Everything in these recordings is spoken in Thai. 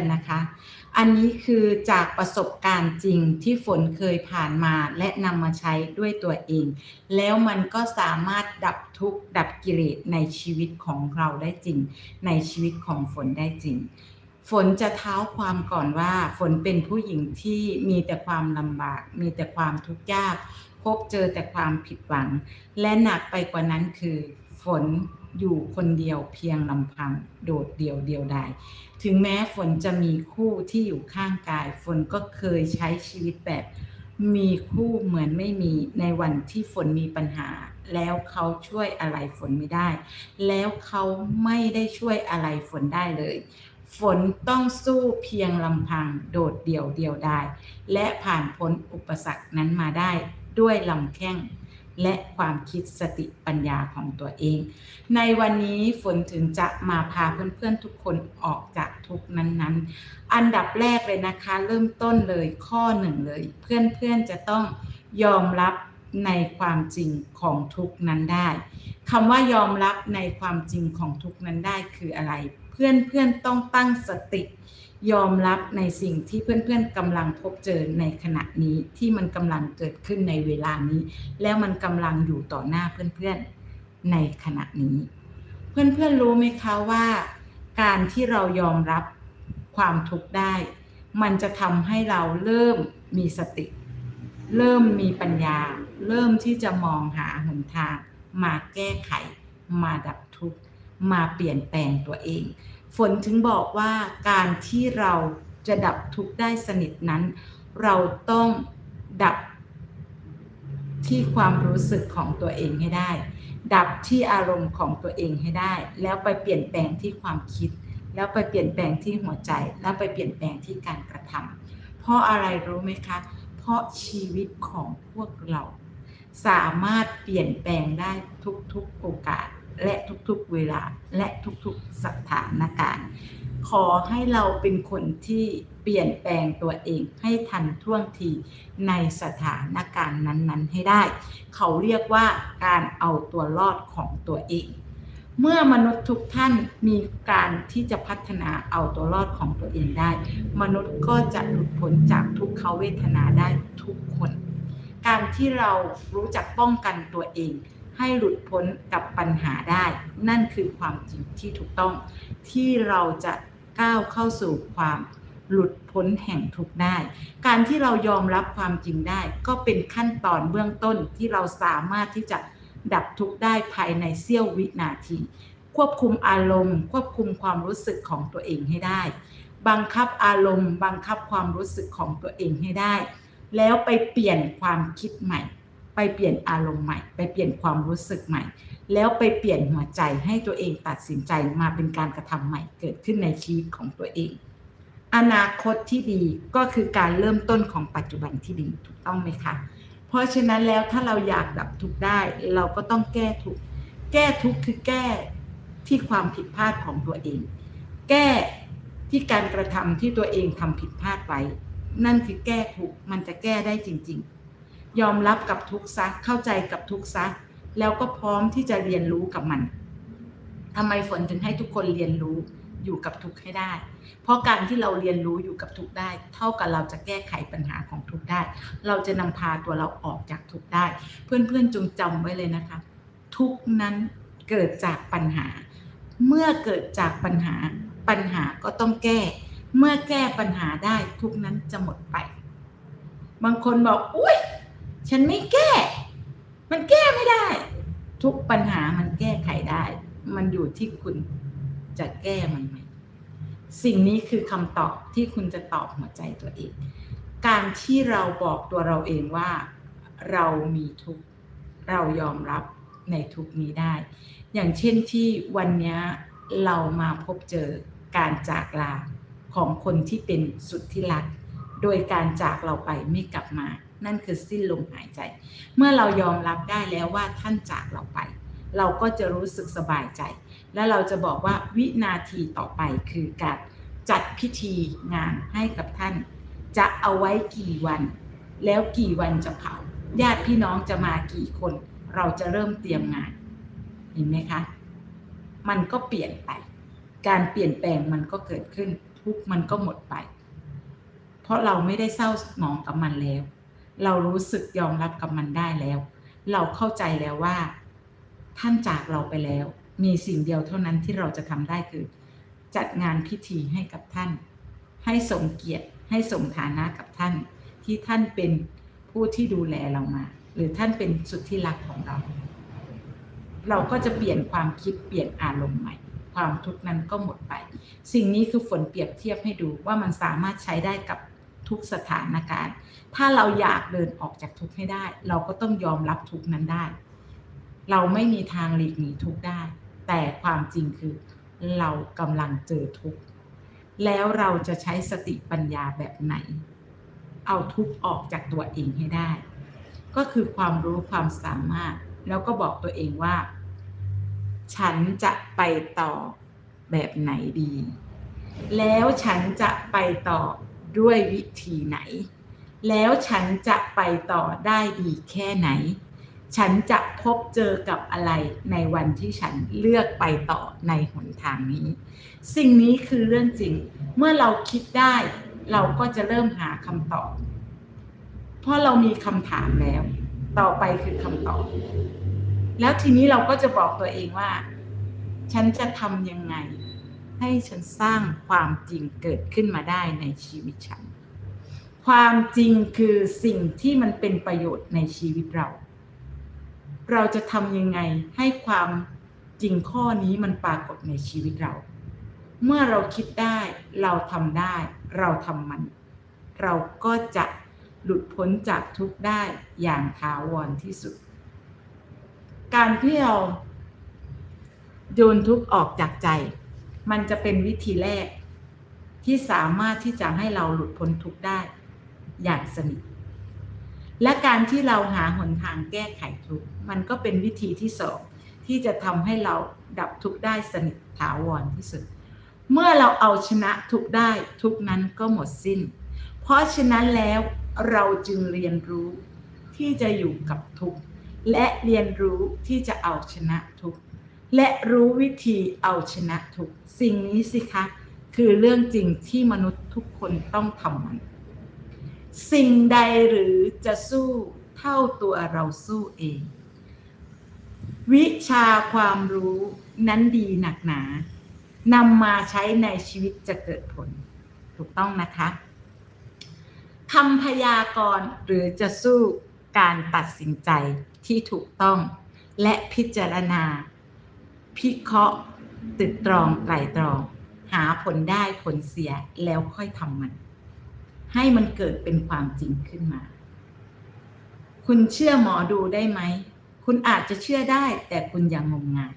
กันนะคะ อันนี้คือจากประสบการณ์จริงที่ฝนเคยผ่านมาและนำมาใช้ด้วยตัวเอง แล้วมันก็สามารถดับทุกข์ดับกิเลสในชีวิตของเราได้จริง ในชีวิตของฝนได้จริง ฝนจะเท้าความก่อนว่าฝนเป็นผู้หญิงที่มีแต่ความลำบาก มีแต่ความทุกข์ยาก พบเจอแต่ความผิดหวัง และหนักไปกว่านั้นคือ ฝน อยู่คนเดียวเพียงลำพังโดดเดี่ยวเดียวดายถึงแม้ฝนจะมีคู่ที่อยู่ข้างกาย ฝนก็เคยใช้ชีวิตแบบ มีคู่เหมือนไม่มีในวันที่ฝนมีปัญหา แล้วเขาช่วยอะไรฝนไม่ได้ แล้วเขาไม่ได้ช่วยอะไรฝนได้เลย ฝนต้องสู้เพียงลำพังโดดเดี่ยวเดียวดายและผ่านพ้นอุปสรรคนั้นมาได้ด้วยลำแข้ง และความคิดสติปัญญาของตัวเอง ในวันนี้ฝนถึงจะมาพาเพื่อนๆทุกคนออกจากทุกนั้นๆ อันดับแรกเลยนะคะ เริ่มต้นเลยข้อหนึ่งเลย เพื่อนๆจะต้องยอมรับในความจริงของทุกนั้นได้คำว่ายอมรับในความจริงของทุกนั้นได้คืออะไร เพื่อนๆต้องตั้งสติ ยอมรับในสิ่งที่เพื่อนๆกำลังพบเจอในขณะนี้ที่มันกำลังเกิดขึ้นในเวลานี้ แล้วมันกำลังอยู่ต่อหน้าเพื่อนๆในขณะนี้ เพื่อนๆรู้ไหมคะว่า การที่เรายอมรับความทุกข์ได้ มันจะทำให้เราเริ่มมีสติ เริ่มมีปัญญา เริ่มที่จะมองหาหนทาง มาแก้ไข มาดับทุกข์มาเปลี่ยนแปลงตัวเอง ฝนถึงบอกว่าการที่เราจะดับทุกข์ได้สนิทนั้น เราต้องดับที่ความรู้สึกของตัวเองให้ได้ ดับที่อารมณ์ของตัวเองให้ได้ แล้วไปเปลี่ยนแปลงที่ความคิด แล้วไปเปลี่ยนแปลงที่หัวใจ แล้วไปเปลี่ยนแปลงที่การกระทำเพราะอะไรรู้ไหมคะ เพราะชีวิตของพวกเรา สามารถเปลี่ยนแปลงได้ทุกๆโอกาส และทุกๆเวลาและทุกๆสถานการณ์ ขอให้เราเป็นคนที่เปลี่ยนแปลงตัวเองให้ทันท่วงทีในสถานการณ์นั้นๆ ให้ได้ เขาเรียกว่าการเอาตัวรอดของตัวเองเมื่อมนุษย์ทุกท่านมีการที่จะพัฒนาเอาตัวรอดของตัวเองได้ มนุษย์ก็จะหลุดพ้นจากทุกขเวทนาได้ทุกคน การที่เรารู้จักป้องกันตัวเอง ให้หลุดพ้นกับปัญหาได้ นั่นคือความจริงที่ถูกต้อง ที่เราจะก้าวเข้าสู่ความหลุดพ้นแห่งทุกข์ได้ การที่เรายอมรับความจริงได้ ก็เป็นขั้นตอนเบื้องต้นที่เราสามารถที่จะดับทุกข์ได้ภายในเสี้ยววินาที ควบคุมอารมณ์ ควบคุมความรู้สึกของตัวเองให้ได้ บังคับอารมณ์ บังคับความรู้สึกของตัวเองให้ได้ แล้วไปเปลี่ยนความคิดใหม่ ไปเปลี่ยนอารมณ์ใหม่ ไปเปลี่ยนความรู้สึกใหม่ แล้วไปเปลี่ยนหัวใจให้ตัวเองตัดสินใจมาเป็นการกระทำใหม่เกิดขึ้นในชีวิตของตัวเอง อนาคตที่ดีก็คือการเริ่มต้นของปัจจุบันที่ดีถูกต้องไหมคะเพราะฉะนั้นแล้วถ้าเราอยากดับทุกข์ได้ เราก็ต้องแก้ทุกข์แก้ทุกข์คือแก้ที่ความผิดพลาดของตัวเอง แก้ที่การกระทำที่ตัวเองทำผิดพลาดไว้ นั่นคือแก้ทุกข์มันจะแก้ได้จริง ๆ ยอมรับกับทุกซะเข้าใจกับทุกซะแล้วก็พร้อมที่จะเรียนรู้กับมันทำไมฝนถึงให้ทุกคนเรียนรู้อยู่กับทุกให้ได้ เพราะการที่เราเรียนรู้อยู่กับทุกได้ เท่ากับเราจะแก้ไขปัญหาของทุกได้ เราจะนำพาตัวเราออกจากทุกได้ เพื่อนๆจงจำไว้เลยนะคะ ทุกนั้นเกิดจากปัญหา เมื่อเกิดจากปัญหา ปัญหาก็ต้องแก้ เมื่อแก้ปัญหาได้ทุกนั้นจะหมดไป บางคนบอกอุ้ย ฉันไม่แก้ มันแก้ไม่ได้ ทุกปัญหามันแก้ไขได้ มันอยู่ที่คุณจะแก้มันไหมสิ่งนี้คือคำตอบที่คุณจะตอบหัวใจตัวเอง การที่เราบอกตัวเราเองว่า เรามีทุกเรายอมรับในทุกนี้ได้ อย่างเช่นที่วันนี้เรามาพบเจอการจากลาของคนที่เป็นสุดที่รัก โดยการจากเราไปไม่กลับมา นั่นคือสิ้นลมหายใจ เมื่อเรายอมรับได้แล้วว่าท่านจากเราไป เราก็จะรู้สึกสบายใจ และเราจะบอกว่าวินาทีต่อไปคือการจัดพิธีงานให้กับท่าน จะเอาไว้กี่วัน แล้วกี่วันจะเผาญาติพี่น้องจะมากี่คน เราจะเริ่มเตรียมงาน เห็นไหมคะ มันก็เปลี่ยนไป การเปลี่ยนแปลงมันก็เกิดขึ้นพทุกมันก็หมดไป เพราะเราไม่ได้เศร้าหมองกับมันแล้ว เรารู้สึกยอมรับกับมันได้แล้ว เราเข้าใจแล้วว่า ท่านจากเราไปแล้ว มีสิ่งเดียวเท่านั้นที่เราจะทำได้คือ จัดงานพิธีให้กับท่าน ให้สมเกียรติ ให้สมฐานะกับท่าน ที่ท่านเป็นผู้ที่ดูแลเรามา หรือท่านเป็นสุดที่รักของเรา เราก็จะเปลี่ยนความคิดเปลี่ยนอารมณ์ใหม่ความทุกข์นั้นก็หมดไป สิ่งนี้คือฝนเปรียบเทียบให้ดูว่ามันสามารถใช้ได้กับ ทุกสถานการณ์ ถ้าเราอยากเดินออกจากทุกข์ให้ได้ เราก็ต้องยอมรับทุกนั้นได้ เราไม่มีทางหลีกหนีทุกได้ แต่ความจริงคือเรากำลังเจอทุกข์แล้วเราจะใช้สติปัญญาแบบไหน เอาทุกข์ออกจากตัวเองให้ได้ ก็คือความรู้ความสามารถ แล้วก็บอกตัวเองว่า ฉันจะไปต่อแบบไหนดี แล้วฉันจะไปต่อ ด้วยวิธีไหน แล้วฉันจะไปต่อได้ดีแค่ไหน ฉันจะพบเจอกับอะไรในวันที่ฉันเลือกไปต่อในหนทางนี้ สิ่งนี้คือเรื่องจริง เมื่อเราคิดได้ เราก็จะเริ่มหาคำตอบ เพราะเรามีคำถามแล้ว ต่อไปคือคำตอบ แล้วทีนี้เราก็จะบอกตัวเองว่า ฉันจะทำยังไง ให้ฉันสร้างความจริงเกิดขึ้นมาได้ในชีวิตฉัน ความจริงคือสิ่งที่มันเป็นประโยชน์ในชีวิตเรา เราจะทำยังไงให้ความจริงข้อนี้มันปรากฏในชีวิตเรา เมื่อเราคิดได้เราทำได้ เราทำมัน เราก็จะหลุดพ้นจากทุกข์ได้อย่างถาวรที่สุด การที่เราโยนทุกข์ออกจากใจ มันจะเป็นวิธีแรก ที่สามารถที่จะให้เราหลุดพ้นทุกข์ได้ อย่างสนิท และการที่เราหาหนทางแก้ไขทุกข์มันก็เป็นวิธีที่สองที่จะทำให้เราดับทุกข์ได้สนิทถาวรที่สุด เมื่อเราเอาชนะทุกข์ได้ทุกข์นั้นก็หมดสิ้น เพราะฉะนั้นแล้วเราจึงเรียนรู้ที่จะอยู่กับทุกข์และเรียนรู้ที่จะเอาชนะทุกข์ และรู้วิธีเอาชนะทุกสิ่งนี้สิคะ คือเรื่องจริงที่มนุษย์ทุกคนต้องทำมัน สิ่งใดหรือจะสู้เท่าตัวเราสู้เอง วิชาความรู้นั้นดีหนักหนานำมาใช้ในชีวิตจะเกิดผล ถูกต้องนะคะคำพยากรณ์หรือจะสู้การตัดสินใจที่ถูกต้อง และพิจารณา พิเคราะห์ตึกตรองไตรตรอง หาผลได้ผลเสียแล้วค่อยทำมัน ให้มันเกิดเป็นความจริงขึ้นมา คุณเชื่อหมอดูได้ไหม คุณอาจจะเชื่อได้แต่คุณยังงมงาย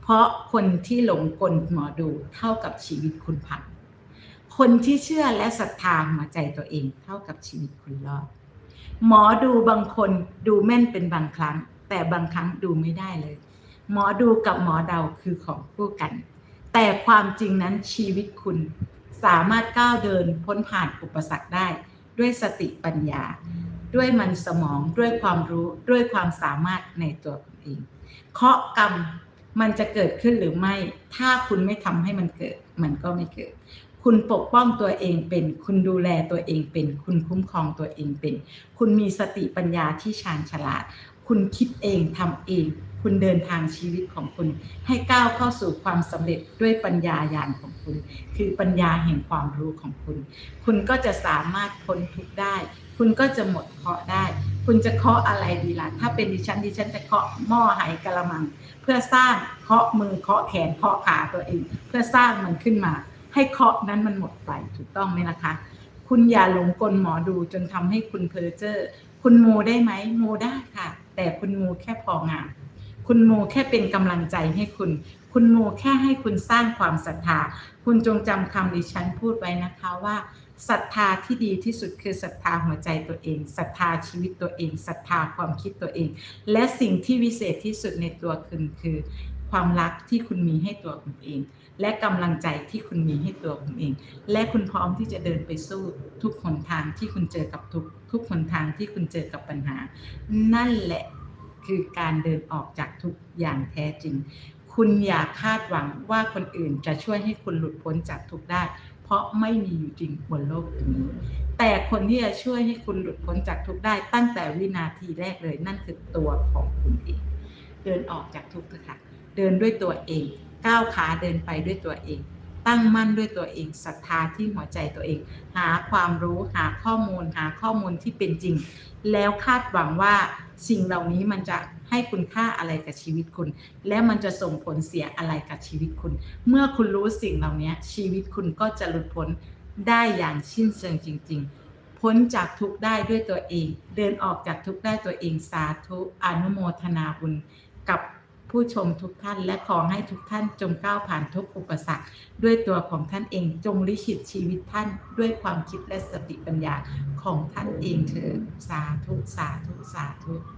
เพราะคนที่หลงกลหมอดูเท่ากับชีวิตคุณพังคนที่เชื่อและศรัทธาหัวใจตัวเองเท่ากับชีวิตคุณรอด หมอดูบางคนดูแม่นเป็นบางครั้ง แต่บางครั้งดูไม่ได้เลย หมอดูกับหมอเดาคือของคู่กัน แต่ความจริงนั้นชีวิตคุณ สามารถก้าวเดินพ้นผ่านอุปสรรคได้ ด้วยสติปัญญา ด้วยมันสมองด้วยความรู้ด้วยความสามารถในตัวคุณเองเคาะกรรมมันจะเกิดขึ้นหรือไม่ ถ้าคุณไม่ทำให้มันเกิด มันก็ไม่เกิด คุณปกป้องตัวเองเป็น คุณดูแลตัวเองเป็น คุณคุ้มครองตัวเองเป็น คุณมีสติปัญญาที่ชาญฉลาด คุณคิดเองทำเอง คุณเดินทางชีวิตของคุณ ให้ก้าวเข้าสู่ความสำเร็จด้วยปัญญาญาณของคุณ คือปัญญาแห่งความรู้ของคุณ คุณก็จะสามารถพ้นทุกได้ คุณก็จะหมดเคราะห์ได้ คุณจะเคาะอะไรดีล่ะ ถ้าเป็นดิฉันดิฉันจะเคาะหม้อไหกระมัง เพื่อสร้างเคาะมือเคาะแขนเคาะขาตัวเอง เพื่อสร้างมันขึ้นมา ให้เคาะนั้นมันหมดไปถูกต้องไหมล่ะคะคุณอย่าหลงกลหมอดูจนทำให้คุณเพ้อเจ้อคุณโมได้ไหมโมได้ค่ะ แต่คุณโมแค่พองาม คุณโมแค่เป็นกำลังใจให้คุณ คุณโมแค่ให้คุณสร้างความศรัทธา คุณจงจำคำดิฉันพูดไว้นะคะว่าศรัทธาที่ดีที่สุดคือศรัทธาหัวใจตัวเองศรัทธาชีวิตตัวเองศรัทธาความคิดตัวเอง และสิ่งที่วิเศษที่สุดในตัวคุณคือ ความรักที่คุณมีให้ตัวคุณเอง และกำลังใจที่คุณมีให้ตัวคุณเอง และคุณพร้อมที่จะเดินไปสู้ทุกหนทางที่คุณเจอกับทุกทุกหนทางที่คุณเจอกับปัญหา นั่นแหละ คือการเดินออกจากทุกอย่างแท้จริง คุณอย่าคาดหวังว่าคนอื่นจะช่วยให้คุณหลุดพ้นจากทุกได้ เพราะไม่มีอยู่จริงบนโลกนี้ แต่คนที่จะช่วยให้คุณหลุดพ้นจากทุกได้ ตั้งแต่วินาทีแรกเลยนั่นคือตัวของคุณเอง เดินออกจากทุกข์ค่ะ เดินด้วยตัวเอง ก้าวขาเดินไปด้วยตัวเอง ตั้งมั่นด้วยตัวเองศรัทธาที่หัวใจตัวเอง หาความรู้หาข้อมูลหาข้อมูลที่เป็นจริง แล้วคาดหวังว่าสิ่งเหล่านี้มันจะให้คุณค่าอะไรกับชีวิตคุณ และมันจะส่งผลเสียอะไรกับชีวิตคุณ เมื่อคุณรู้สิ่งเหล่านี้ชีวิตคุณก็จะหลุดพ้นได้อย่างสิ้นเชิงจริง ๆ พ้นจากทุกข์ได้ด้วยตัวเอง เดินออกจากทุกข์ได้ตัวเองสาธุอนุโมทนาบุญกับ ผู้ชมทุกท่านและขอให้ทุกท่านจงก้าวผ่านทุกอุปสรรค ด้วยตัวของท่านเองจงลิขิตชีวิตท่านด้วยความคิดและสติปัญญาของท่านเองเถิดสาธุสาธุสาธุ